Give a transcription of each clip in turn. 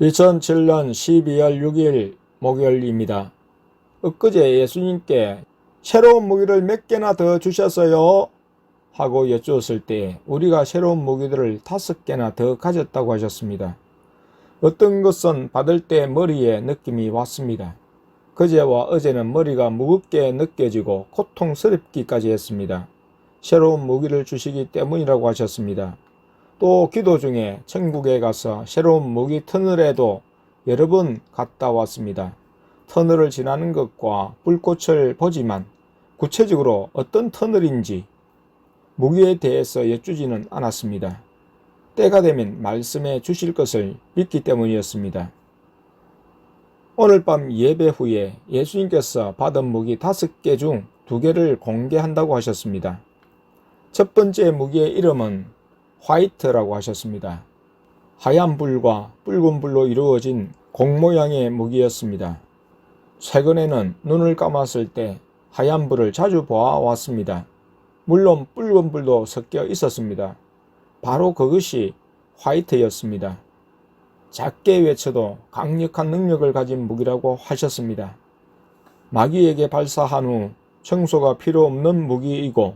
2007년 12월 6일 목요일입니다. 엊그제 예수님께 새로운 무기를 몇 개나 더 주셨어요? 하고 여쭈었을 때 우리가 새로운 무기들을 다섯 개나 더 가졌다고 하셨습니다. 어떤 것은 받을 때 머리에 느낌이 왔습니다. 그제와 어제는 머리가 무겁게 느껴지고 고통스럽기까지 했습니다. 새로운 무기를 주시기 때문이라고 하셨습니다. 또 기도 중에 천국에 가서 새로운 무기 터널에도 여러 번 갔다 왔습니다. 터널을 지나는 것과 불꽃을 보지만 구체적으로 어떤 터널인지 무기에 대해서 여쭈지는 않았습니다. 때가 되면 말씀해 주실 것을 믿기 때문이었습니다. 오늘 밤 예배 후에 예수님께서 받은 무기 다섯 개 중 두 개를 공개한다고 하셨습니다. 첫 번째 무기의 이름은 화이트라고 하셨습니다. 하얀 불과 붉은 불로 이루어진 공 모양의 무기였습니다. 최근에는 눈을 감았을 때 하얀 불을 자주 보아왔습니다. 물론 붉은 불도 섞여 있었습니다. 바로 그것이 화이트였습니다. 작게 외쳐도 강력한 능력을 가진 무기라고 하셨습니다. 마귀에게 발사한 후 청소가 필요 없는 무기이고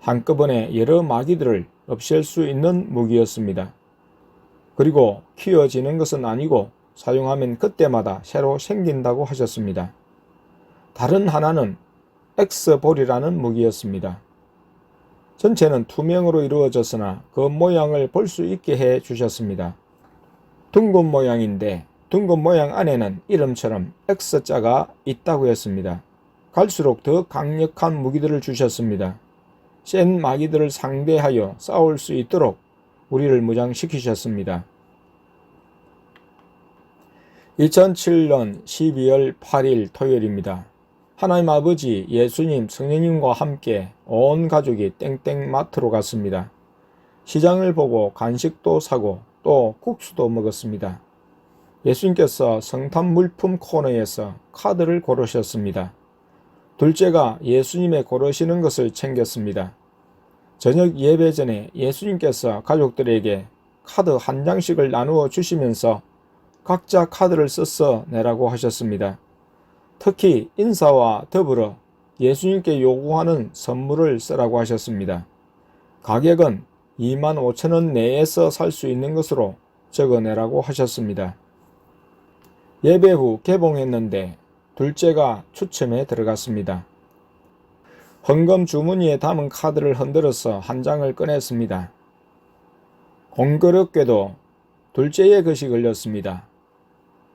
한꺼번에 여러 마귀들을 없앨 수 있는 무기였습니다. 그리고 키워지는 것은 아니고 사용하면 그때마다 새로 생긴다고 하셨습니다. 다른 하나는 엑스볼이라는 무기였습니다. 전체는 투명으로 이루어졌으나 그 모양을 볼 수 있게 해 주셨습니다. 둥근 모양인데 둥근 모양 안에는 이름처럼 X자가 있다고 했습니다. 갈수록 더 강력한 무기들을 주셨습니다. 센 마귀들을 상대하여 싸울 수 있도록 우리를 무장시키셨습니다. 2007년 12월 8일 토요일입니다. 하나님 아버지 예수님 성령님과 함께 온 가족이 땡땡마트로 갔습니다. 시장을 보고 간식도 사고 또 국수도 먹었습니다. 예수님께서 성탄 물품 코너에서 카드를 고르셨습니다. 둘째가 예수님의 고르시는 것을 챙겼습니다. 저녁 예배 전에 예수님께서 가족들에게 카드 한 장씩을 나누어 주시면서 각자 카드를 써서 내라고 하셨습니다. 특히 인사와 더불어 예수님께 요구하는 선물을 쓰라고 하셨습니다. 가격은 2만 5천 원 내에서 살 수 있는 것으로 적어내라고 하셨습니다. 예배 후 개봉했는데 둘째가 추첨에 들어갔습니다. 헌금 주머니에 담은 카드를 흔들어서 한 장을 꺼냈습니다. 공교롭게도 둘째의 것이 걸렸습니다.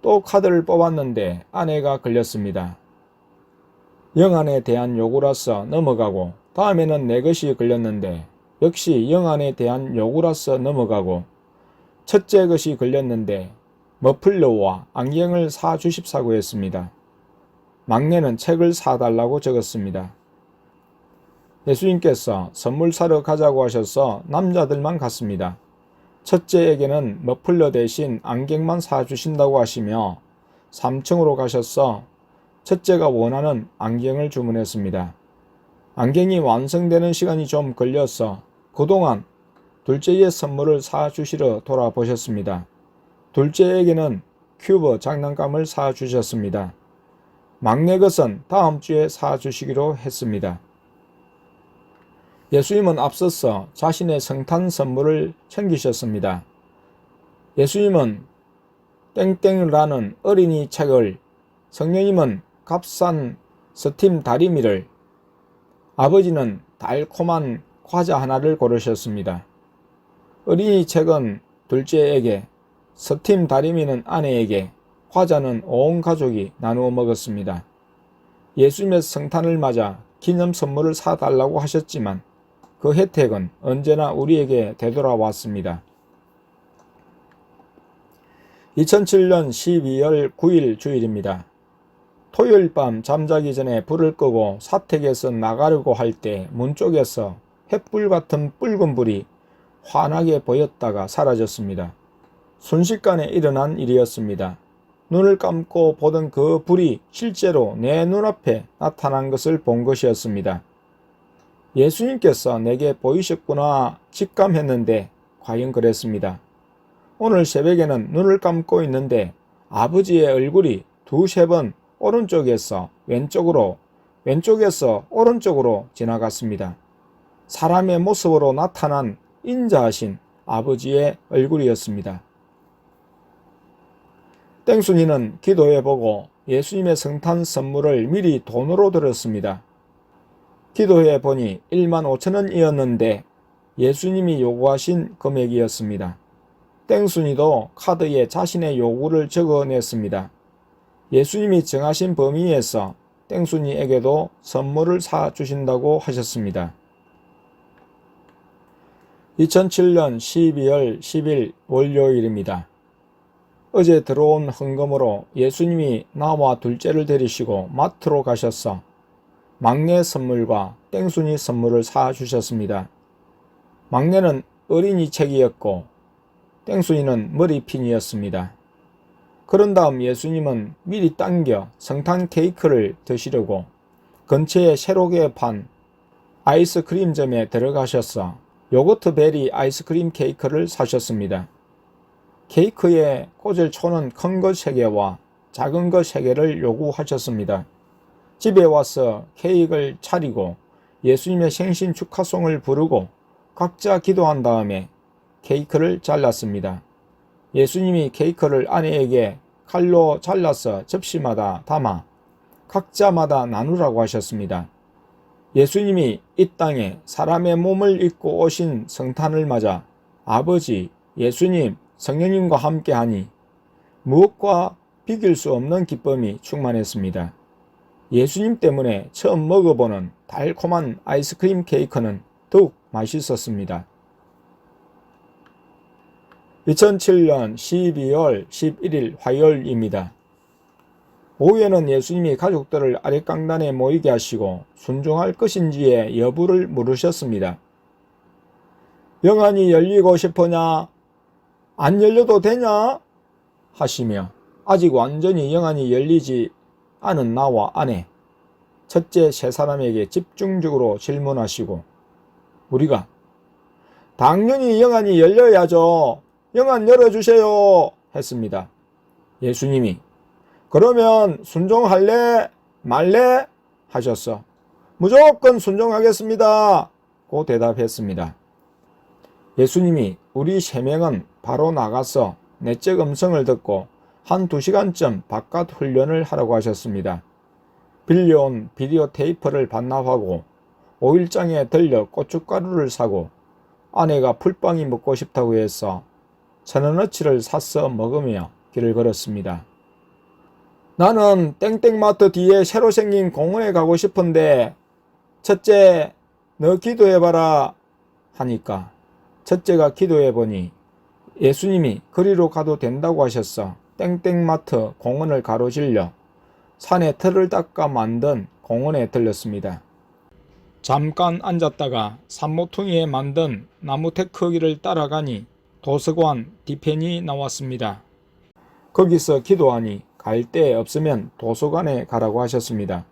또 카드를 뽑았는데 아내가 걸렸습니다. 영안에 대한 요구라서 넘어가고 다음에는 내 것이 걸렸는데 역시 영안에 대한 요구라서 넘어가고 첫째 것이 걸렸는데 머플러와 안경을 사 주십사고 했습니다. 막내는 책을 사달라고 적었습니다. 예수님께서 선물 사러 가자고 하셔서 남자들만 갔습니다. 첫째에게는 머플러 대신 안경만 사주신다고 하시며 3층으로 가셔서 첫째가 원하는 안경을 주문했습니다. 안경이 완성되는 시간이 좀 걸려서 그동안 둘째의 선물을 사주시러 돌아보셨습니다. 둘째에게는 큐브 장난감을 사주셨습니다. 막내 것은 다음 주에 사주시기로 했습니다. 예수님은 앞서서 자신의 성탄 선물을 챙기셨습니다. 예수님은 땡땡라는 어린이 책을, 성령님은 값싼 스팀 다리미를, 아버지는 달콤한 과자 하나를 고르셨습니다. 어린이 책은 둘째에게, 스팀 다리미는 아내에게, 과자는 온 가족이 나누어 먹었습니다. 예수님의 성탄을 맞아 기념 선물을 사달라고 하셨지만 그 혜택은 언제나 우리에게 되돌아왔습니다. 2007년 12월 9일 주일입니다. 토요일 밤 잠자기 전에 불을 끄고 사택에서 나가려고 할 때 문 쪽에서 횃불 같은 붉은 불이 환하게 보였다가 사라졌습니다. 순식간에 일어난 일이었습니다. 눈을 감고 보던 그 불이 실제로 내 눈앞에 나타난 것을 본 것이었습니다. 예수님께서 내게 보이셨구나 직감했는데 과연 그랬습니다. 오늘 새벽에는 눈을 감고 있는데 아버지의 얼굴이 두세 번 오른쪽에서 왼쪽으로, 왼쪽에서 오른쪽으로 지나갔습니다. 사람의 모습으로 나타난 인자하신 아버지의 얼굴이었습니다. 땡순이는 기도해보고 예수님의 성탄 선물을 미리 돈으로 들었습니다. 기도해 보니 1만 5천 원이었는데 예수님이 요구하신 금액이었습니다. 땡순이도 카드에 자신의 요구를 적어냈습니다. 예수님이 정하신 범위에서 땡순이에게도 선물을 사 주신다고 하셨습니다. 2007년 12월 10일 월요일입니다. 어제 들어온 헌금으로 예수님이 나와 둘째를 데리시고 마트로 가셔서 막내 선물과 땡순이 선물을 사 주셨습니다. 막내는 어린이 책이었고 땡순이는 머리핀이었습니다. 그런 다음 예수님은 미리 당겨 성탄 케이크를 드시려고 근처에 새롭게 판 아이스크림점에 들어가셔서 요거트 베리 아이스크림 케이크를 사셨습니다. 케이크에 꽂을 초는 큰 것 3개와 작은 것 3개를 요구하셨습니다. 집에 와서 케이크를 차리고 예수님의 생신 축하송을 부르고 각자 기도한 다음에 케이크를 잘랐습니다. 예수님이 케이크를 아내에게 칼로 잘라서 접시마다 담아 각자마다 나누라고 하셨습니다. 예수님이 이 땅에 사람의 몸을 입고 오신 성탄을 맞아 아버지, 예수님, 성령님과 함께 하니 무엇과 비길 수 없는 기쁨이 충만했습니다. 예수님 때문에 처음 먹어보는 달콤한 아이스크림 케이크는 더욱 맛있었습니다. 2007년 12월 11일 화요일입니다. 오후에는 예수님이 가족들을 아랫강단에 모이게 하시고 순종할 것인지의 여부를 물으셨습니다. 영안이 열리고 싶으냐? 안 열려도 되냐? 하시며 아직 완전히 영안이 열리지 않은 나와 아내, 첫째 세 사람에게 집중적으로 질문하시고 우리가 당연히 영안이 열려야죠. 영안 열어주세요. 했습니다. 예수님이 그러면 순종할래? 말래? 하셨어. 무조건 순종하겠습니다. 고 대답했습니다. 예수님이 우리 세 명은 바로 나가서 내적 음성을 듣고 한 두 시간쯤 바깥 훈련을 하라고 하셨습니다. 빌려온 비디오 테이프를 반납하고 오일장에 들려 고춧가루를 사고 아내가 풀빵이 먹고 싶다고 해서 천원어치를 사서 먹으며 길을 걸었습니다. 나는 땡땡마트 뒤에 새로 생긴 공원에 가고 싶은데 첫째 너 기도해봐라 하니까 첫째가 기도해보니 예수님이 거리로 가도 된다고 하셨어 땡땡마트 공원을 가로질려 산에 털을 닦아 만든 공원에 들렸습니다. 잠깐 앉았다가 산모퉁이에 만든 나무 테크기를 따라가니 도서관 뒤편이 나왔습니다. 거기서 기도하니 갈 데 없으면 도서관에 가라고 하셨습니다.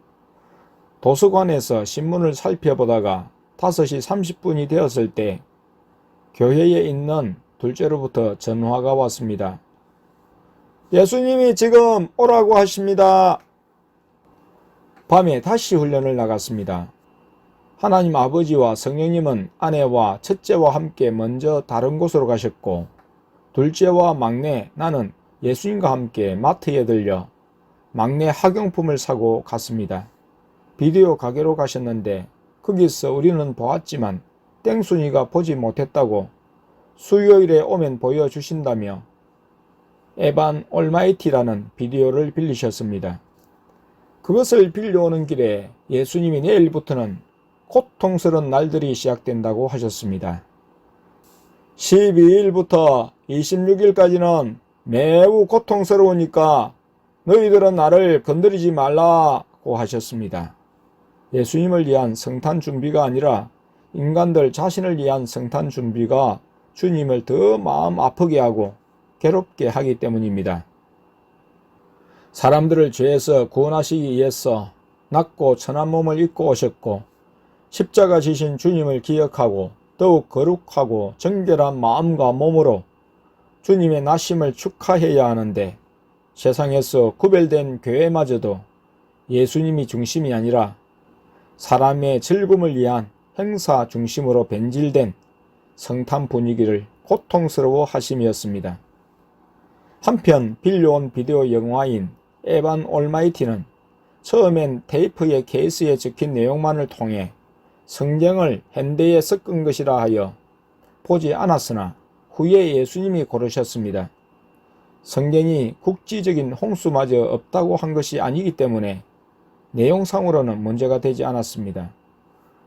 도서관에서 신문을 살펴보다가 5시 30분이 되었을 때 교회에 있는 둘째로부터 전화가 왔습니다. 예수님이 지금 오라고 하십니다. 밤에 다시 훈련을 나갔습니다. 하나님 아버지와 성령님은 아내와 첫째와 함께 먼저 다른 곳으로 가셨고, 둘째와 막내 나는 예수님과 함께 마트에 들려 막내 학용품을 사고 갔습니다. 비디오 가게로 가셨는데 거기서 우리는 보았지만 땡순이가 보지 못했다고 수요일에 오면 보여주신다며 에반 올마이티라는 비디오를 빌리셨습니다. 그것을 빌려오는 길에 예수님이 내일부터는 고통스러운 날들이 시작된다고 하셨습니다. 12일부터 26일까지는 매우 고통스러우니까 너희들은 나를 건드리지 말라고 하셨습니다. 예수님을 위한 성탄 준비가 아니라 인간들 자신을 위한 성탄 준비가 주님을 더 마음 아프게 하고 괴롭게 하기 때문입니다. 사람들을 죄에서 구원하시기 위해서 낮고 천한 몸을 입고 오셨고 십자가 지신 주님을 기억하고 더욱 거룩하고 정결한 마음과 몸으로 주님의 나심을 축하해야 하는데 세상에서 구별된 교회마저도 예수님이 중심이 아니라 사람의 즐거움을 위한 행사 중심으로 변질된 성탄 분위기를 고통스러워 하심이었습니다. 한편 빌려온 비디오 영화인 에반 올마이티는 처음엔 테이프의 케이스에 적힌 내용만을 통해 성경을 현대에 섞은 것이라 하여 보지 않았으나 후에 예수님이 고르셨습니다. 성경이 국지적인 홍수마저 없다고 한 것이 아니기 때문에 내용상으로는 문제가 되지 않았습니다.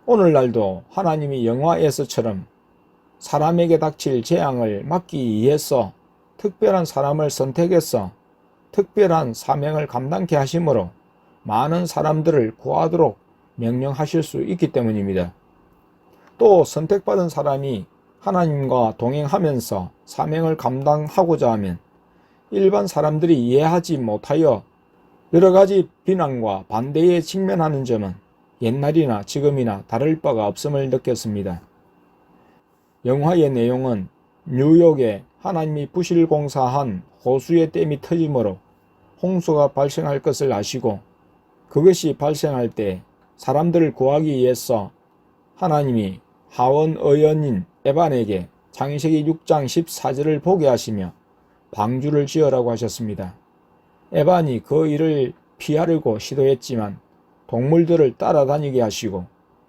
오늘날도 하나님이 영화에서처럼 사람에게 닥칠 재앙을 막기 위해서 특별한 사람을 선택해서 특별한 사명을 감당케 하심으로 많은 사람들을 구하도록 명령하실 수 있기 때문입니다. 또 선택받은 사람이 하나님과 동행하면서 사명을 감당하고자 하면 일반 사람들이 이해하지 못하여 여러 가지 비난과 반대에 직면하는 점은 옛날이나 지금이나 다를 바가 없음을 느꼈습니다. 영화의 내용은 뉴욕에 하나님이 부실 공사한 호수의 댐이 터짐으로 홍수가 발생할 것을 아시고 그것이 발생할 때 사람들을 구하기 위해서 하나님이 하원 의원인 에반에게 창세기 6장 14절을 보게 하시며 방주를 지으라고 하셨습니다. 에반이 그 일을 피하려고 시도했지만 동물들을 따라다니게 하시고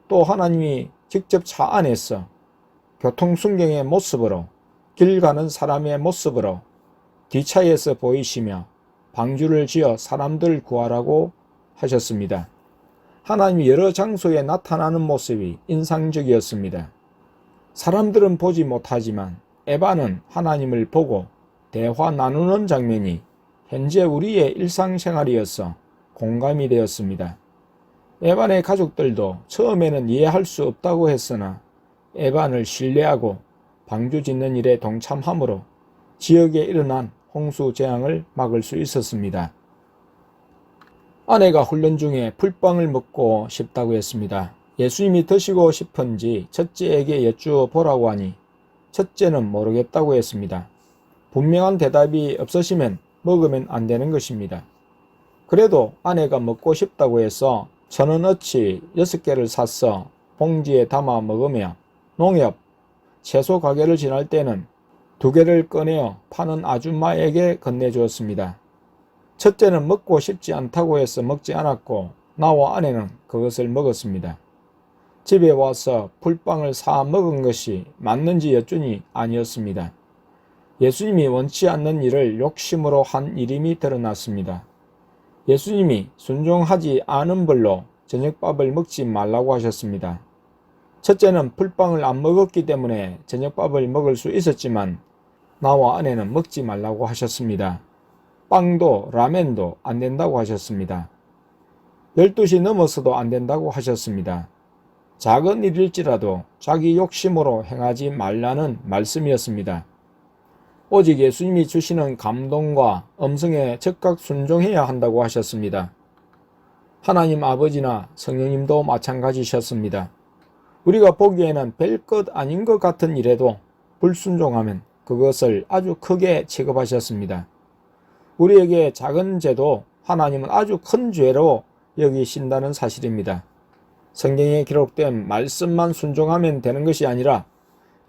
또 하나님이 직접 차 안에서 교통순경의 모습으로 길 가는 사람의 모습으로 뒷차에서 보이시며 방주를 지어 사람들 구하라고 하셨습니다. 하나님이 여러 장소에 나타나는 모습이 인상적이었습니다. 사람들은 보지 못하지만 에바는 하나님을 보고 대화 나누는 장면이 현재 우리의 일상생활이어서 공감이 되었습니다. 에반의 가족들도 처음에는 이해할 수 없다고 했으나 에반을 신뢰하고 방주 짓는 일에 동참함으로 지역에 일어난 홍수 재앙을 막을 수 있었습니다. 아내가 훈련 중에 풀빵을 먹고 싶다고 했습니다. 예수님이 드시고 싶은지 첫째에게 여쭈어 보라고 하니 첫째는 모르겠다고 했습니다. 분명한 대답이 없으시면 먹으면 안 되는 것입니다. 그래도 아내가 먹고 싶다고 해서 천원 어치 여섯 개를 샀어 봉지에 담아 먹으며 농협, 채소 가게를 지날 때는 두 개를 꺼내어 파는 아줌마에게 건네주었습니다. 첫째는 먹고 싶지 않다고 해서 먹지 않았고 나와 아내는 그것을 먹었습니다. 집에 와서 풀빵을 사 먹은 것이 맞는지 여쭈니 아니었습니다. 예수님이 원치 않는 일을 욕심으로 한 일임이 드러났습니다. 예수님이 순종하지 않은 벌로 저녁밥을 먹지 말라고 하셨습니다. 첫째는 풀빵을 안 먹었기 때문에 저녁밥을 먹을 수 있었지만 나와 아내는 먹지 말라고 하셨습니다. 빵도 라멘도 안 된다고 하셨습니다. 12시 넘어서도 안 된다고 하셨습니다. 작은 일일지라도 자기 욕심으로 행하지 말라는 말씀이었습니다. 오직 예수님이 주시는 감동과 음성에 즉각 순종해야 한다고 하셨습니다. 하나님 아버지나 성령님도 마찬가지셨습니다. 우리가 보기에는 별것 아닌 것 같은 일에도 불순종하면 그것을 아주 크게 취급하셨습니다. 우리에게 작은 죄도 하나님은 아주 큰 죄로 여기신다는 사실입니다. 성경에 기록된 말씀만 순종하면 되는 것이 아니라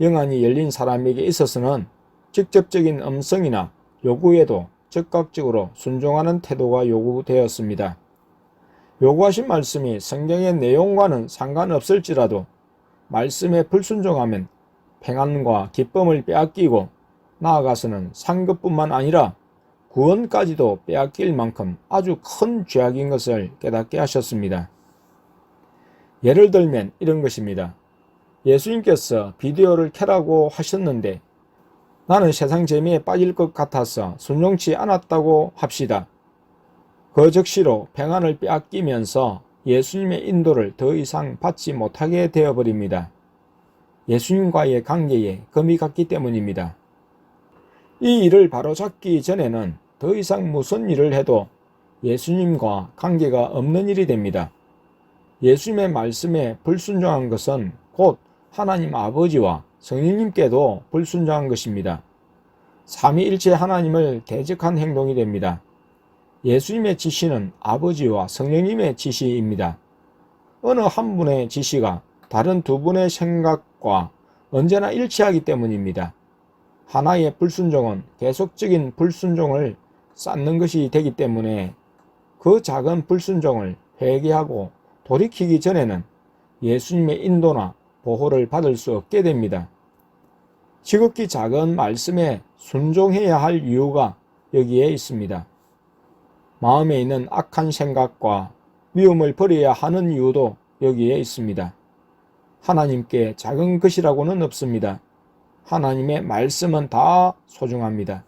영안이 열린 사람에게 있어서는 직접적인 음성이나 요구에도 즉각적으로 순종하는 태도가 요구되었습니다. 요구하신 말씀이 성경의 내용과는 상관없을지라도 말씀에 불순종하면 평안과 기쁨을 빼앗기고 나아가서는 상급뿐만 아니라 구원까지도 빼앗길 만큼 아주 큰 죄악인 것을 깨닫게 하셨습니다. 예를 들면 이런 것입니다. 예수님께서 비디오를 켜라고 하셨는데 나는 세상 재미에 빠질 것 같아서 순종치 않았다고 합시다. 그 즉시로 평안을 빼앗기면서 예수님의 인도를 더 이상 받지 못하게 되어버립니다. 예수님과의 관계에 금이 갔기 때문입니다. 이 일을 바로잡기 전에는 더 이상 무슨 일을 해도 예수님과 관계가 없는 일이 됩니다. 예수님의 말씀에 불순종한 것은 곧 하나님 아버지와 성령님께도 불순종한 것입니다. 삼위일체 하나님을 대적한 행동이 됩니다. 예수님의 지시는 아버지와 성령님의 지시입니다. 어느 한 분의 지시가 다른 두 분의 생각과 언제나 일치하기 때문입니다. 하나의 불순종은 계속적인 불순종을 쌓는 것이 되기 때문에 그 작은 불순종을 회개하고 돌이키기 전에는 예수님의 인도나 보호를 받을 수 없게 됩니다. 지극히 작은 말씀에 순종해야 할 이유가 여기에 있습니다. 마음에 있는 악한 생각과 미움을 버려야 하는 이유도 여기에 있습니다. 하나님께 작은 것이라고는 없습니다. 하나님의 말씀은 다 소중합니다.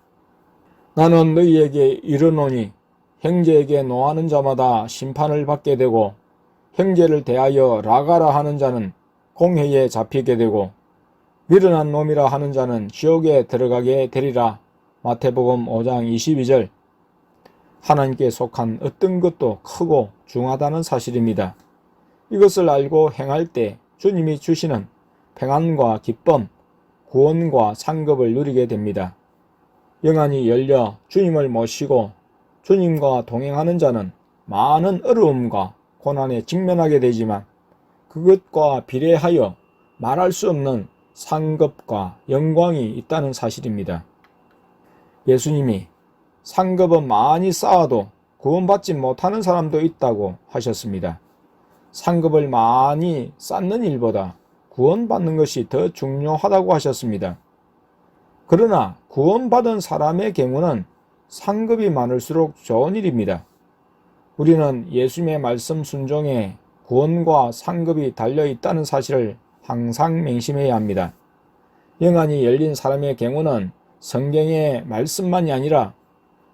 나는 너희에게 이르노니 형제에게 노하는 자마다 심판을 받게 되고 형제를 대하여 라가라 하는 자는 공회에 잡히게 되고 미련한 놈이라 하는 자는 지옥에 들어가게 되리라. 마태복음 5장 22절 하나님께 속한 어떤 것도 크고 중하다는 사실입니다. 이것을 알고 행할 때 주님이 주시는 평안과 기쁨, 구원과 상급을 누리게 됩니다. 영안이 열려 주님을 모시고 주님과 동행하는 자는 많은 어려움과 고난에 직면하게 되지만 그것과 비례하여 말할 수 없는 상급과 영광이 있다는 사실입니다. 예수님이 상급은 많이 쌓아도 구원받지 못하는 사람도 있다고 하셨습니다. 상급을 많이 쌓는 일보다 구원받는 것이 더 중요하다고 하셨습니다. 그러나 구원받은 사람의 경우는 상급이 많을수록 좋은 일입니다. 우리는 예수님의 말씀 순종에 구원과 상급이 달려 있다는 사실을 항상 맹심해야 합니다. 영안이 열린 사람의 경우는 성경의 말씀만이 아니라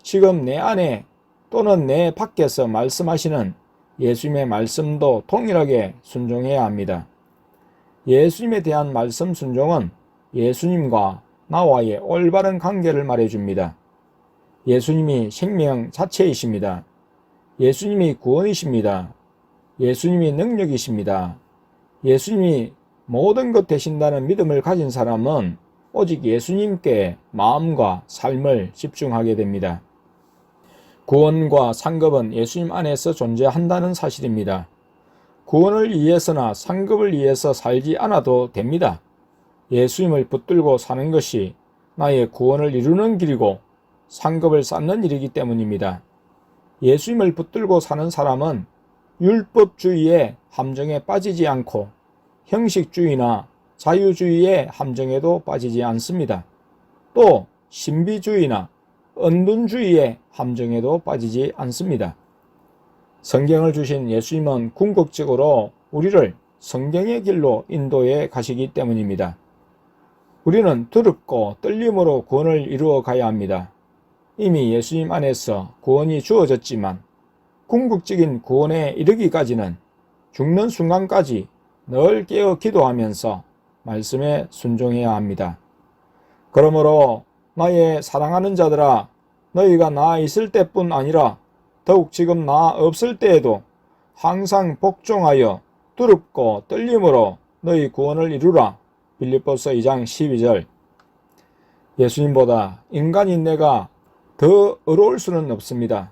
지금 내 안에 또는 내 밖에서 말씀하시는 예수님의 말씀도 동일하게 순종해야 합니다. 예수님에 대한 말씀 순종은 예수님과 나와의 올바른 관계를 말해줍니다. 예수님이 생명 자체이십니다. 예수님이 구원이십니다. 예수님이 능력이십니다. 예수님이 모든 것 되신다는 믿음을 가진 사람은 오직 예수님께 마음과 삶을 집중하게 됩니다. 구원과 상급은 예수님 안에서 존재한다는 사실입니다. 구원을 위해서나 상급을 위해서 살지 않아도 됩니다. 예수님을 붙들고 사는 것이 나의 구원을 이루는 길이고 상급을 쌓는 일이기 때문입니다. 예수님을 붙들고 사는 사람은 율법주의의 함정에 빠지지 않고 형식주의나 자유주의의 함정에도 빠지지 않습니다. 또 신비주의나 은둔주의의 함정에도 빠지지 않습니다. 성경을 주신 예수님은 궁극적으로 우리를 성경의 길로 인도해 가시기 때문입니다. 우리는 두렵고 떨림으로 구원을 이루어 가야 합니다. 이미 예수님 안에서 구원이 주어졌지만 궁극적인 구원에 이르기까지는 죽는 순간까지 늘 깨어 기도하면서 말씀에 순종해야 합니다. 그러므로 나의 사랑하는 자들아 너희가 나 있을 때뿐 아니라 더욱 지금 나 없을 때에도 항상 복종하여 두렵고 떨림으로 너희 구원을 이루라. 빌립보서 2장 12절 예수님보다 인간 인 내가 더 어려울 수는 없습니다.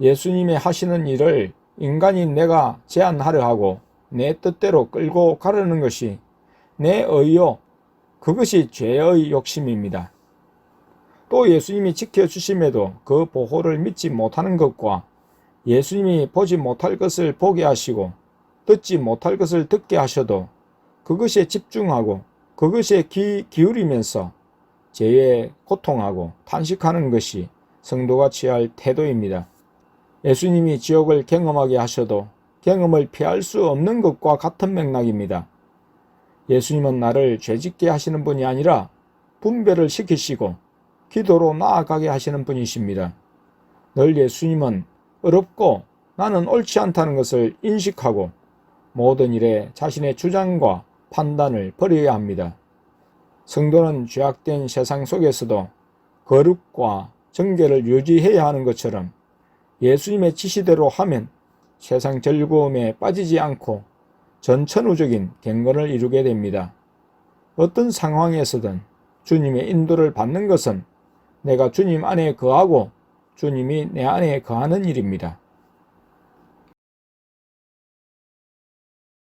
예수님의 하시는 일을 인간인 내가 제안하려 하고 내 뜻대로 끌고 가려는 것이 내 의요. 그것이 죄의 욕심입니다. 또 예수님이 지켜주심에도 그 보호를 믿지 못하는 것과 예수님이 보지 못할 것을 보게 하시고 듣지 못할 것을 듣게 하셔도 그것에 집중하고 그것에 귀 기울이면서 죄에 고통하고 탄식하는 것이 성도가 취할 태도입니다. 예수님이 지옥을 경험하게 하셔도 경험을 피할 수 없는 것과 같은 맥락입니다. 예수님은 나를 죄짓게 하시는 분이 아니라 분별을 시키시고 기도로 나아가게 하시는 분이십니다. 늘 예수님은 어렵고 나는 옳지 않다는 것을 인식하고 모든 일에 자신의 주장과 판단을 버려야 합니다. 성도는 죄악된 세상 속에서도 거룩과 정결을 유지해야 하는 것처럼 예수님의 지시대로 하면 세상 즐거움에 빠지지 않고 전천후적인 경건을 이루게 됩니다. 어떤 상황에서든 주님의 인도를 받는 것은 내가 주님 안에 거하고 주님이 내 안에 거하는 일입니다.